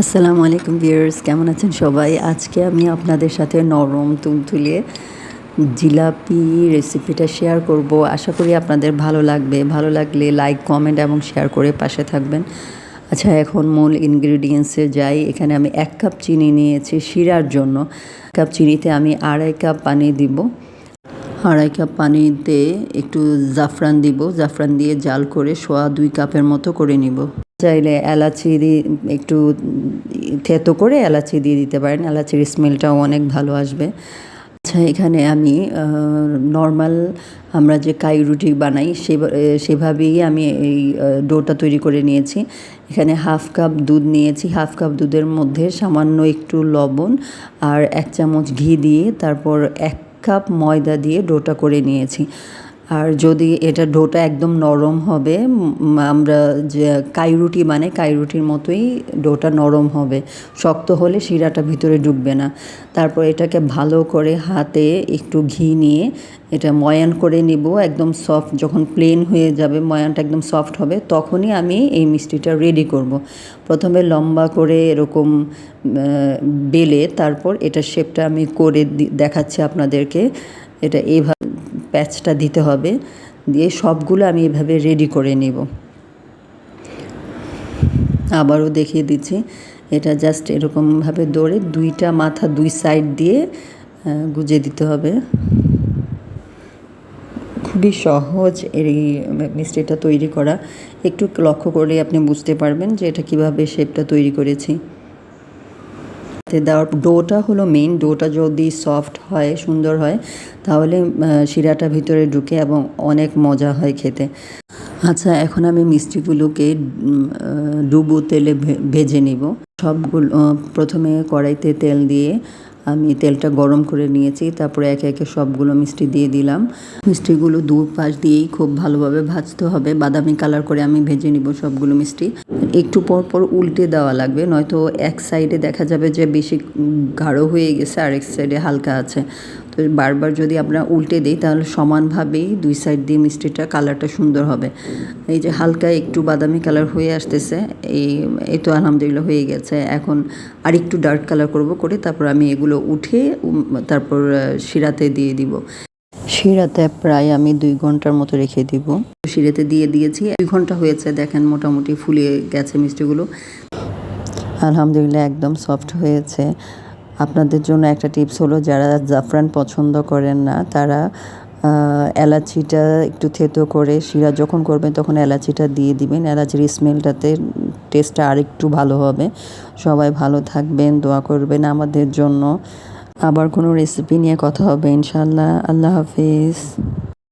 আসসালামু আলাইকুম ভিউয়ার্স, কেমন আছেন সবাই? আজকে আমি আপনাদের সাথে নরম তুলতুলে জিলাপি রেসিপিটা শেয়ার করব। আশা করি আপনাদের ভালো লাগবে। ভালো লাগলে লাইক, কমেন্ট এবং শেয়ার করে পাশে থাকবেন। আচ্ছা এখন মূল ইনগ্রিডিয়েন্টসে যাই। এখানে আমি এক কাপ চিনি নিয়েছি শিরার জন্য। কাপ চিনিতে আমি আড়াই কাপ পানি দিব। আড়াই কাপ পানিতে একটু জাফরান দিব। জাফরান দিয়ে জাল করে সোয়া দুই কাপের মতো করে নিব। চাইলে এলাচি দিয়ে একটু থেতো করে এলাচি দিয়ে দিতে পারেন। এলাচির স্মেলটাও অনেক ভালো আসবে। আচ্ছা এখানে আমি নর্মাল আমরা যে কাই রুটি বানাই সেভাবেই আমি এই ডোটা তৈরি করে নিয়েছি। এখানে হাফ কাপ দুধ নিয়েছি। হাফ কাপ দুধের মধ্যে সামান্য একটু লবণ আর এক চামচ ঘি দিয়ে তারপর এক কাপ ময়দা দিয়ে ডোটা করে নিয়েছি। আর যদি এটা ডোটা একদম নরম হবে আমরা যে কাইরুটি মানে কাইরুটির মতোই ডোটা নরম হবে। শক্ত হলে শিরাটা ভিতরে ঢুকবে না। তারপর এটাকে ভালো করে হাতে একটু ঘি নিয়ে এটা ময়ান করে নিব, একদম সফট যখন প্লেন হয়ে যাবে, ময়ানটা একদম সফট হবে, তখনই আমি এই মিষ্টিটা রেডি করব। প্রথমে লম্বা করে এরকম বেলে তারপর এটা শেপটা আমি করে দেখাচ্ছি আপনাদেরকে। এটা এইভাবে প্যাচটা দিতে হবে। দিয়ে সবগুলো আমি এভাবে রেডি করে নেব। আবারও দেখিয়ে দিচ্ছি। এটা জাস্ট এরকমভাবে দৌড়ে দুইটা মাথা দুই সাইড দিয়ে গুজে দিতে হবে। খুবই সহজ এই মিষ্টিটা তৈরি করা। একটু লক্ষ্য করে আপনি বুঝতে পারবেন যে এটা কীভাবে শেপটা তৈরি করেছি। দেওয়ার ডোটা হলো মেইন ডোটা যদি সফট হয়, সুন্দর হয়, তাহলে শিরাটা ভিতরে ঢুকে এবং অনেক মজা হয় খেতে। আচ্ছা এখন আমি মিষ্টিগুলোকে ডুবো তেলে ভেজে নিব। সবগুলো প্রথমে কড়াইতে তেল দিয়ে আমি তেলটা গরম করে নিয়েছি, তারপরে একে একে সবগুলো মিষ্টি দিয়ে দিলাম। মিষ্টিগুলো দু পাশ দিয়েই খুব ভালোভাবে ভাজতে হবে। বাদামি কালার করে আমি ভেজে নিব সবগুলো মিষ্টি। একটু পর পর উল্টে দেওয়া লাগবে, নয়তো এক সাইডে দেখা যাবে যে বেশি গাঢ় হয়ে গেছে আর এক সাইডে হালকা আছে। বারবার যদি আমরা উল্টে দিই, তাহলে সমানভাবেই দুই সাইড দিয়ে মিষ্টিটা কালারটা সুন্দর হবে। এই যে হালকা একটু বাদামি কালার হয়ে আসতেছে, এই এই তো আলহামদুলিল্লাহ হয়ে গেছে। এখন আর একটু ডার্ক কালার করব করে তারপর আমি এগুলো উঠে তারপর শিরাতে দিয়ে দিব। শিরাতে প্রায় আমি দুই ঘণ্টার মতো রেখে দিব। শিরাতে দিয়ে দিয়েছি, দুই ঘণ্টা হয়েছে, দেখেন মোটামুটি ফুলিয়ে গেছে মিষ্টিগুলো। আলহামদুলিল্লাহ একদম সফট হয়েছে। আপনাদের জন্য একটা টিপস হলো, যারা জাফরান পছন্দ করেন না, তারা এলাচিটা একটু থেতো করে শিরা যখন করবেন তখন এলাচিটা দিয়ে দিবেন। এলাচির স্মেলটাতে টেস্টটা আরেকটু ভালো হবে। সবাই ভালো থাকবেন, দোয়া করবেন আমাদের জন্য। আবার কোনো রেসিপি নিয়ে কথা হবে ইনশাল্লাহ আল্লাহ হাফিজ।